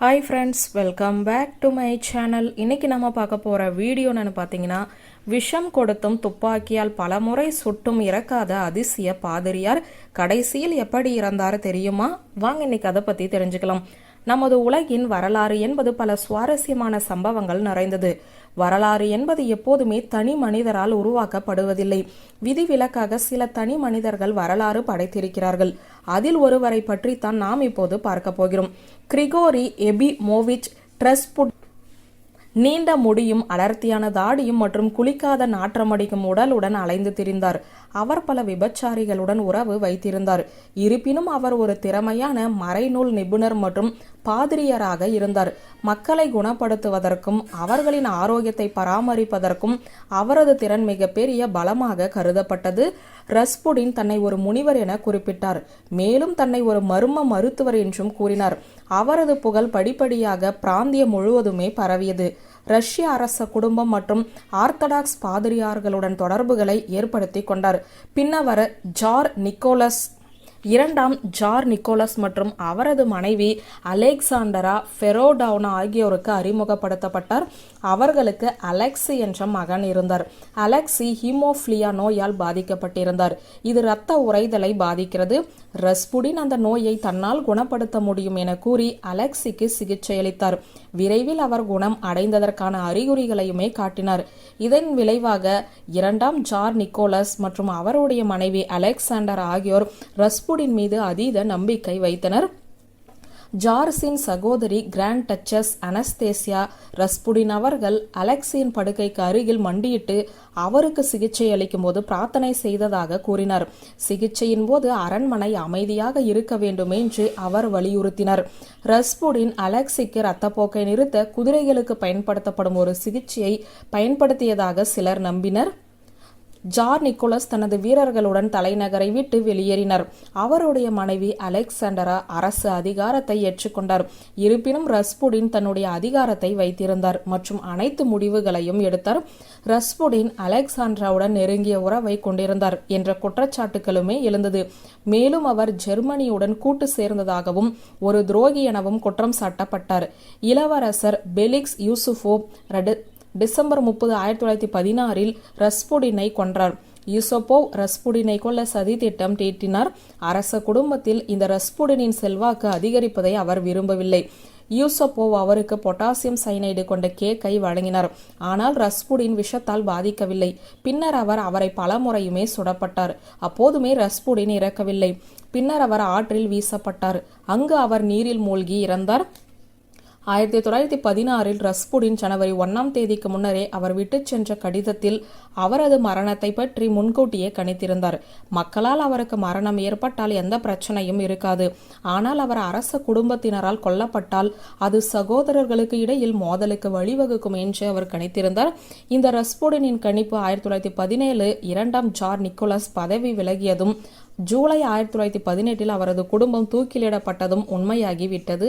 Hi friends welcome back to my channel இன்றைக்கி நம்ம பார்க்க போகிற வீடியோ பார்த்தீங்கன்னா விஷம் கொடுத்தும் துப்பாக்கியால் பலமுறை சுட்டும் இறக்காத அதிசய பாதிரியார் கடைசியில் எப்படி இறந்தார் தெரியுமா? வாங்க இன்னைக்கு அதை பற்றி தெரிஞ்சுக்கலாம். நமது உலகின் வரலாறு என்பது பல சுவாரஸ்யமான சம்பவங்கள் நிறைந்தது. வரலாறு என்பது எப்போதுமே தனி மனிதரால் உருவாக்கப்படுவதில்லை. விதிவிலக்காக சில தனி மனிதர்கள் வரலாறு படைத்திருக்கிறார்கள். அதில் ஒருவரை பற்றித்தான் நாம் இப்போது பார்க்க போகிறோம். கிரிகோரி எபி மோவிச் ட்ரெஸ்புட் நீண்ட முடியும் அடர்த்தியான தாடியும் மற்றும் குளிக்காத நாற்றமடிக்கும் உடலுடன் அலைந்து திரிந்தார். அவர் பல விபச்சாரிகளுடன் உறவு வைத்திருந்தார். இருப்பினும் அவர் ஒரு திறமையான மறைநூல் நிபுணர் மற்றும் பாதிரியராக இருந்தார். மக்களை குணப்படுத்துவதற்கும் அவர்களின் ஆரோக்கியத்தை பராமரிப்பதற்கும் அவரது திறன் மிகப்பெரிய பலமாக கருதப்பட்டது. ரஸ்புடின் தன்னை ஒரு முனிவர் என குறிப்பிட்டார். மேலும் தன்னை ஒரு மர்ம மருத்துவர் என்றும் கூறினார். அவரது புகழ் படிப்படியாக பிராந்தியம் முழுவதுமே பரவியது. ரஷ்ய அரச குடும்பம் மற்றும் ஆர்த்தடாக்ஸ் பாதிரியார்களுடன் தொடர்புகளை ஏற்படுத்தி கொண்டார். பின்னவர் ஜார் நிக்கோலஸ் இரண்டாம் ஜார் நிக்கோலஸ் மற்றும் அவரது மனைவி அலெக்சாண்டரா ஃபெரோடவுனா ஆகியோருக்கு அறிமுகப்படுத்தப்பட்டார். அவர்களுக்கு அலெக்சி என்ற மகன் இருந்தார். அலெக்சி ஹீமோஃபிலியா நோயால் பாதிக்கப்பட்டிருந்தார். இது இரத்த உறைதலை பாதிக்கிறது. ரஸ்புடின் அந்த நோயை தன்னால் குணப்படுத்த முடியும் என கூறி அலெக்சிக்கு சிகிச்சை அளித்தார். விரைவில் அவர் குணம் அடைந்ததற்கான அறிகுறிகளையுமே காட்டினார். இதன் விளைவாக இரண்டாம் ஜார் நிக்கோலஸ் மற்றும் அவருடைய மனைவி அலெக்சாண்டர் ஆகியோர் ரஸ்புடின் மீது அதீத நம்பிக்கை வைத்தனர். ஜார்ஸின் சகோதரி கிராண்ட் டச்சஸ் அனஸ்தேசியா ரஸ்புடின் அவர்கள் அலெக்சியின் படுக்கைக்கு அருகில் மண்டியிட்டு அவருக்கு சிகிச்சை அளிக்கும் போது பிரார்த்தனை செய்ததாக கூறினார். சிகிச்சையின் போது அரண்மனை அமைதியாக இருக்க வேண்டும் என்று அவர் வலியுறுத்தினார். ரஸ்புடின் அலெக்சிக்கு ரத்தப்போக்கை நிறுத்த குதிரைகளுக்கு பயன்படுத்தப்படும் ஒரு சிகிச்சையை பயன்படுத்தியதாக சிலர் நம்பினர். ஜார் நிக்கோலஸ் தனது வீரர்களுடன் தலைநகரை விட்டு வெளியேறினார். அவருடைய மனைவி அலெக்சாண்டரா அரசு அதிகாரத்தை ஏற்றுக்கொண்டார். இருப்பினும் ரஸ்புடின் தன்னுடைய அதிகாரத்தை வைத்திருந்தார் மற்றும் அனைத்து முடிவுகளையும் எடுத்தார். ரஸ்புடின் அலெக்சாண்ட்ராவுடன் நெருங்கிய உறவை கொண்டிருந்தார் என்ற குற்றச்சாட்டுகளுமே எழுந்தது. மேலும் அவர் ஜெர்மனியுடன் கூட்டு சேர்ந்ததாகவும் ஒரு துரோகி எனவும் குற்றம் சாட்டப்பட்டார். இளவரசர் பெலிக்ஸ் யூசுஃபோ டிசம்பர் முப்பது ஆயிரத்தி தொள்ளாயிரத்தி பதினாறில் ரஸ்புடினை கொன்றார். யூசப்போவ் ரஸ்புடினை கொல்ல சதி திட்டம் தீட்டினார். அரச குடும்பத்தில் இந்த ரஸ்புடினின் செல்வாக்கு அதிகரிப்பதை அவர் விரும்பவில்லை. யூசப்போவ் அவருக்கு பொட்டாசியம் சைனைடு கொண்ட கேக்கை வழங்கினார். ஆனால் ரஸ்புடின் விஷத்தால் பாதிக்கவில்லை. பின்னர் அவர் அவரை பல முறையுமே சுடப்பட்டார். அப்போதுமே ரஸ்புடின் இறக்கவில்லை. பின்னர் அவர் ஆற்றில் வீசப்பட்டார். அங்கு அவர் நீரில் மூழ்கி இறந்தார். ஆயிரத்தி தொள்ளாயிரத்தி பதினாறில் ரஸ்புடின் ஜனவரி ஒன்றாம் தேதிக்கு முன்னரே அவர் விட்டுச் சென்ற கடிதத்தில் அவரது மரணத்தை பற்றி முன்கூட்டியே கணித்திருந்தார். மக்களால் அவருக்கு மரணம் ஏற்பட்டால் எந்த பிரச்சனையும் இருக்காது. ஆனால் அவர் அரச குடும்பத்தினரால் கொல்லப்பட்டால் அது சகோதரர்களுக்கு இடையில் மோதலுக்கு வழிவகுக்கும் என்று அவர் கணித்திருந்தார். இந்த ரஸ்புடினின் கணிப்பு ஆயிரத்தி தொள்ளாயிரத்தி பதினேழு இரண்டாம் ஜார் நிக்கோலஸ் பதவி விலகியதும் ஜூலை ஆயிரத்தி தொள்ளாயிரத்தி பதினெட்டில் அவரது குடும்பம் தூக்கிலிடப்பட்டதும் உண்மையாகிவிட்டது.